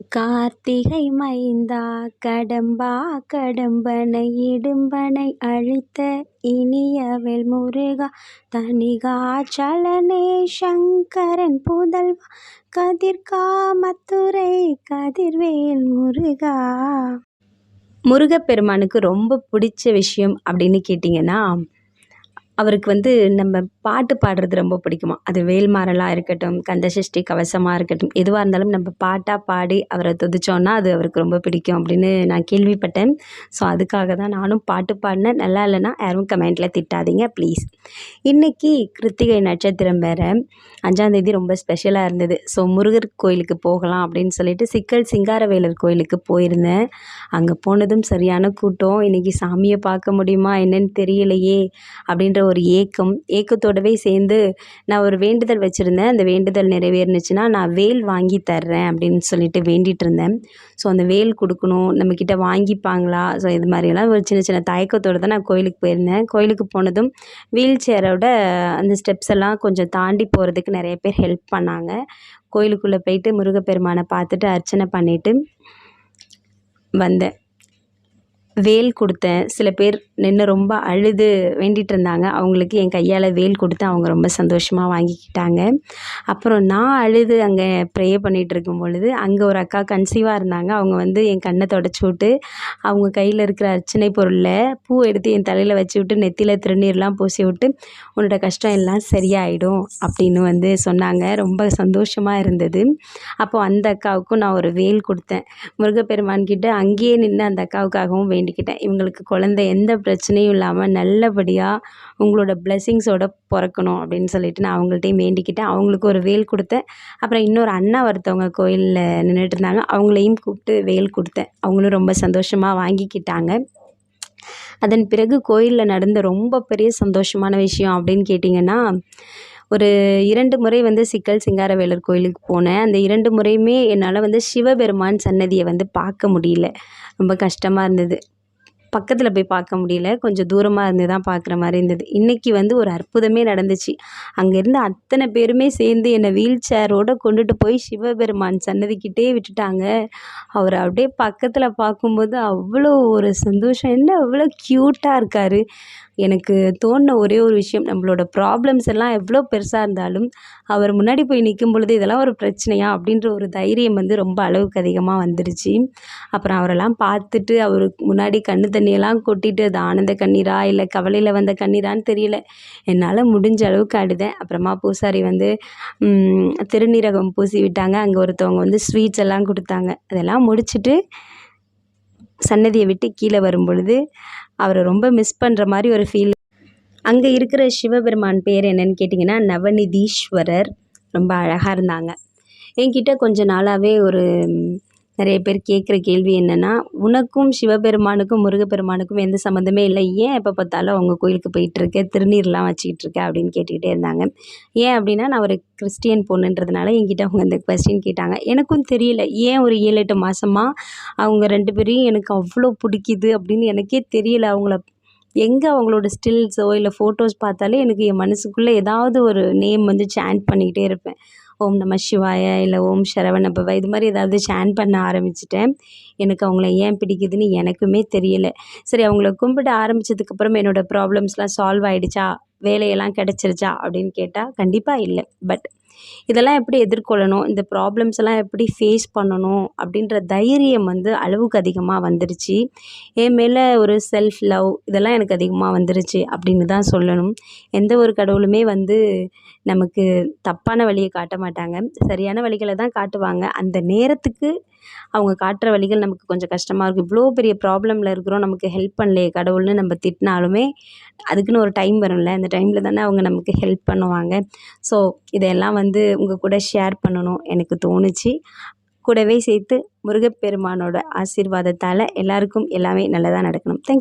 கார்த்திகை மைந்தா கடம்பா கடம்பனை இடும்பனை அழித்த இனியவேல் முருகா சலனே சங்கரன் புதல்வா கதிர்காமத்துறை கதிர்வேல் முருகா முருகப்பெருமானுக்கு ரொம்ப பிடிச்ச விஷயம் அப்படின்னு கேட்டிங்கன்னா அவருக்கு வந்து நம்ம பாட்டு பாடுறது ரொம்ப பிடிக்குமா? அது வேல்மாறலாக இருக்கட்டும் கந்தசஷ்டி கவசமாக இருக்கட்டும் எதுவாக இருந்தாலும் நம்ம பாட்டாக பாடி அவரை துதிச்சோன்னா அது அவருக்கு ரொம்ப பிடிக்கும் அப்படின்னு நான் கேள்விப்பட்டேன். ஸோ அதுக்காக தான் நானும் பாட்டு பாடினேன். நல்லா இல்லைன்னா யாரும் கமெண்ட்டில் திட்டாதீங்க ப்ளீஸ் இன்றைக்கி கிருத்திகை நட்சத்திரம் வேறு. அஞ்சாந்தேதி ரொம்ப ஸ்பெஷலாக இருந்தது. ஸோ முருகர் கோயிலுக்கு போகலாம் அப்படின்னு சொல்லிட்டு சிக்கல் சிங்காரவேலர் கோயிலுக்கு போயிருந்தேன். அங்கே போனதும் சரியான கூட்டம். இன்றைக்கி சாமியை பார்க்க முடியுமா என்னன்னு தெரியலையே அப்படின்ற ஒரு ஏக்கம். ஏக்கத்தோடவே சேர்ந்து நான் ஒரு வேண்டுதல் வச்சுருந்தேன். அந்த வேண்டுதல் நிறைவேறுனுச்சுன்னா நான் வேல் வாங்கி தர்றேன் அப்படின்னு சொல்லிட்டு வேண்டிகிட்டு இருந்தேன். ஸோ அந்த வேல் கொடுக்கணும். நம்மக்கிட்ட வாங்கிப்பாங்களா? ஸோ இது மாதிரியெல்லாம் ஒரு சின்ன சின்ன தயக்கத்தோடு தான் நான் கோயிலுக்கு போயிருந்தேன். கோயிலுக்கு போனதும் வீல் சேரோட அந்த ஸ்டெப்ஸ் எல்லாம் கொஞ்சம் தாண்டி போகிறதுக்கு நிறைய பேர் ஹெல்ப் பண்ணாங்க. கோயிலுக்குள்ளே போயிட்டு முருகப்பெருமானை பார்த்துட்டு அர்ச்சனை பண்ணிவிட்டு வந்தேன். வேல் கொடுத்தேன். சில பேர் நின்று ரொம்ப அழுது வேண்டிகிட்டு இருந்தாங்க. அவங்களுக்கு என் கையால் வேல் கொடுத்து அவங்க ரொம்ப சந்தோஷமாக வாங்கிக்கிட்டாங்க. அப்புறம் நான் அழுது அங்கே ப்ரே பண்ணிகிட்டு இருக்கும் பொழுது அங்கே ஒரு அக்கா கன்சீவாக இருந்தாங்க. அவங்க வந்து என் கண்ணை தொடச்சி விட்டு அவங்க கையில் இருக்கிற அர்ச்சனை பொருளில் பூ எடுத்து என் தலையில் வச்சு விட்டு நெத்தியில் திருநீர்லாம் பூசி விட்டு உன்னோட கஷ்டம் எல்லாம் சரியாயிடும் அப்படின்னு வந்து சொன்னாங்க. ரொம்ப சந்தோஷமாக இருந்தது. அப்போது அந்த அக்காவுக்கும் நான் ஒரு வேல் கொடுத்தேன். முருகப்பெருமான்கிட்ட அங்கேயே நின்று அந்த அக்காவுக்காகவும் வேண்டிக்கிட்டேன். இவங்களுக்கு குழந்தை எந்த பிரச்சனையும் இல்லாமல் நல்லபடியாக உங்களோட பிளெஸ்ஸிங்ஸோட பிறக்கணும் அப்படின்னு சொல்லிட்டு நான் அவங்கள்ட்டையும் வேண்டிக்கிட்டேன். அவங்களுக்கு ஒரு வேல் கொடுத்தேன். அப்புறம் இன்னொரு அண்ணா ஒருத்தவங்க கோயிலில் நின்றுட்டு இருந்தாங்க. அவங்களையும் கூப்பிட்டு வேல் கொடுத்தேன். அவங்களும் ரொம்ப சந்தோஷமாக வாங்கிக்கிட்டாங்க. அதன் பிறகு கோயிலில் நடந்த ரொம்ப பெரிய சந்தோஷமான விஷயம் அப்படின்னு கேட்டிங்கன்னா ஒரு இரண்டு முறை வந்து சிக்கல் சிங்காரவேலர் கோயிலுக்கு போனேன். அந்த இரண்டு முறையுமே என்னால் வந்து சிவபெருமான் சன்னதியை வந்து பார்க்க முடியல. ரொம்ப கஷ்டமாக இருந்தது. பக்கத்தில் போய் பார்க்க முடியல. கொஞ்சம் தூரமாக இருந்து தான் பார்க்குற மாதிரி இருந்தது. இன்றைக்கி வந்து ஒரு அற்புதமே நடந்துச்சு. அங்கேருந்து அத்தனை பேருமே சேர்ந்து என்னை வீல் சேரோடு கொண்டுட்டு போய் சிவபெருமான் சன்னதிக்கிட்டே விட்டுட்டாங்க. அவர் அப்படியே பக்கத்தில் பார்க்கும்போது அவ்வளோ ஒரு சந்தோஷம். என்ன அவ்வளோ க்யூட்டாக இருக்கார். எனக்கு தோணின ஒரே ஒரு விஷயம் நம்மளோட ப்ராப்ளம்ஸ் எல்லாம் எவ்வளோ பெருசாக இருந்தாலும் அவர் முன்னாடி போய் நிற்கும் பொழுது இதெல்லாம் ஒரு பிரச்சனையா அப்படின்ற ஒரு தைரியம் வந்து ரொம்ப அளவுக்கு அதிகமாக வந்துருச்சு. அப்புறம் அவரெல்லாம் பார்த்துட்டு அவருக்கு முன்னாடி கண்ணு தண்ணியெல்லாம் கொட்டிட்டு அது ஆனந்த கண்ணீரா? இல்லை கவலையில் வந்த கண்ணீரான்னு தெரியல. என்னால் முடிஞ்ச அளவுக்கு அழுதேன். அப்புறமா பூசாரி வந்து திருநீரகம் பூசி விட்டாங்க. அங்கே ஒருத்தவங்க வந்து ஸ்வீட்ஸ் எல்லாம் கொடுத்தாங்க. அதெல்லாம் முடிச்சுட்டு சன்னதியை விட்டு கீழே வரும் பொழுது அவரை ரொம்ப மிஸ் பண்ணுற மாதிரி ஒரு ஃபீல் அங்கே இருக்கிற சிவபெருமான் பேர் என்னன்னு கேட்டிங்கன்னா நவநிதீஸ்வரர். ரொம்ப அழகாக இருந்தாங்க. என்கிட்ட கொஞ்ச நாளாகவே ஒரு நிறைய பேர் கேட்குற கேள்வி என்னென்னா உனக்கும் சிவபெருமானுக்கும் முருகப்பெருமானுக்கும் எந்த சம்மந்தமே இல்லை. ஏன் எப்போ பார்த்தாலும் அவங்க கோயிலுக்கு போயிட்டுருக்க திருநீர்லாம் வச்சுக்கிட்டு இருக்க அப்படின்னு கேட்டுக்கிட்டே இருந்தாங்க. ஏன் அப்படின்னா நான் ஒரு கிறிஸ்டியன் பொண்ணுன்றதுனால என்கிட்ட அவங்க இந்த கொஸ்டின் கேட்டாங்க. எனக்கும் தெரியல. ஏன் ஒரு ஏழு எட்டு மாதமாக அவங்க ரெண்டு பேரையும் எனக்கு அவ்வளோ பிடிக்குது அப்படின்னு எனக்கே தெரியல. அவங்கள எங்கே அவங்களோட ஸ்டில்ஸோ இல்லை ஃபோட்டோஸ் பார்த்தாலே எனக்கு என் மனசுக்குள்ளே ஏதாவது ஒரு நேம் வந்து சேண்ட் பண்ணிக்கிட்டே இருப்பேன். ஓம் நம சிவாய இல்லை ஓம் சரவணபவ. இது மாதிரி ஏதாவது சேன் பண்ண ஆரம்பிச்சிட்டேன். எனக்கு அவங்கள ஏன் பிடிக்குதுன்னு எனக்குமே தெரியல. சரி அவங்கள கும்பிட ஆரம்பித்ததுக்கப்புறம் என்னோடய ப்ராப்ளம்ஸ்லாம் சால்வ் ஆகிடுச்சா வேலையெல்லாம் கிடச்சிருச்சா அப்படின்னு கேட்டால் கண்டிப்பாக இல்லை. பட் இதெல்லாம் எப்படி எதிர்கொள்ளணும்? இந்த ப்ராப்ளம்ஸ் எல்லாம் எப்படி ஃபேஸ் பண்ணணும்? அப்படின்ற தைரியம் வந்து அளவுக்கு அதிகமாக வந்துருச்சு. என் மேலே ஒரு செல்ஃப் லவ் இதெல்லாம் எனக்கு அதிகமாக வந்துருச்சு அப்படின்னு தான் சொல்லணும். எந்த ஒரு கடவுளுமே வந்து நமக்கு தப்பான வழியை காட்ட மாட்டாங்க. சரியான வழிகளை தான் காட்டுவாங்க. அந்த நேரத்துக்கு அவங்க காட்டுற வழிகள் நமக்கு கொஞ்சம் கஷ்டமாக இருக்கும். இவ்வளோ பெரிய ப்ராப்ளமில் இருக்கிறோம். நமக்கு ஹெல்ப் பண்ணலையே கடவுள்னு நம்ம திட்டினாலுமே அதுக்குன்னு ஒரு டைம் வரும்ல. அந்த டைமில் தானே அவங்க நமக்கு ஹெல்ப் பண்ணுவாங்க. ஸோ இதையெல்லாம் வந்து உங்கள் கூட ஷேர் பண்ணணும். எனக்கு தோணுச்சு. கூடவே சேர்த்து முருகப்பெருமானோட ஆசீர்வாதத்தால் எல்லாருக்கும் எல்லாமே நல்லதாக நடக்கணும். தேங்க்